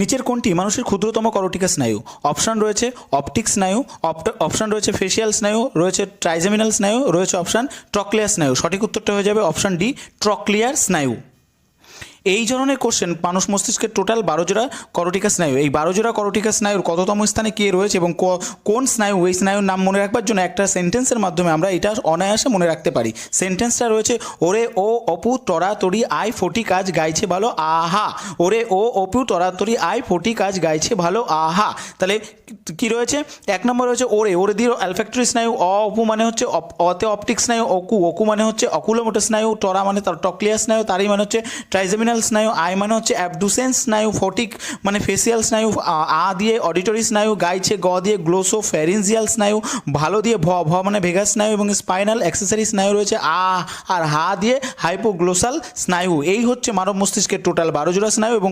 নিচের কোনটি? মানুষের ক্ষুদ্রতম করটিকা স্নায়ু। অপশান রয়েছে অপটিক স্নায়ু অপশান রয়েছে ফেসিয়াল স্নায়ু, রয়েছে ট্রাইজেমিনাল স্নায়ু, রয়েছে অপশান ট্রক্লিয়ার স্নায়ু। সঠিক উত্তরটা হয়ে যাবে অপশান ডি, ট্রক্লিয়ার স্নায়ু। এই ধরনের কোশ্চেন মানুষ মস্তিষ্কের টোটাল বারো জোড়া করটিকা স্নায়ু। এই বারো জোড়া করটিকা স্নায়ুর কততম স্থানে কে রয়েছে এবং কোন স্নায়ু, এই স্নায়ুর নাম মনে রাখবার জন্য একটা সেন্টেন্সের মাধ্যমে আমরা এটা অনায়াসে মনে রাখতে পারি। সেন্টেন্সটা রয়েছে, ওরে ও অপু তরাতরি আই ফটি কাজ গাইছে ভালো, আহা। ওরে ও অপু তরাতরি আই ফটি কাজ গাইছে ভালো, আহা। তাহলে কি রয়েছে? এক নম্বর রয়েছে, ওরে ওরে দিয়ে অ্যালফ্যাক্টরি স্নায়ু, অ অপু মানে হচ্ছে অতে অপটিক স্নায়ু, অকু অকু মানে হচ্ছে অকুলোমোটর স্নায়ু টরা মানে তার টকলিয়া স্নায়ু, তারই মানে হচ্ছে ট্রাইজেমিনাল স্নায়ু, আই মানে হচ্ছে অ্যাবডুসেন স্নায়ু ফটিক মানে ফেসিয়াল স্নায়ু, আ- দিয়ে অডিটরি স্নায়ু গাইছে গ দিয়ে গ্লোসো ফ্যারিনজিয়াল স্নায়ু, ভালো দিয়ে ভ ভ মানে ভেগাস স্নায়ু এবং স্পাইনাল অ্যাক্সেসারি স্নায়ু রয়েছে, আ আর হা দিয়ে হাইপোগ্লোসাল স্নায়ু। এই হচ্ছে মানব মস্তিষ্কের টোটাল বারো জোড়া স্নায়ু এবং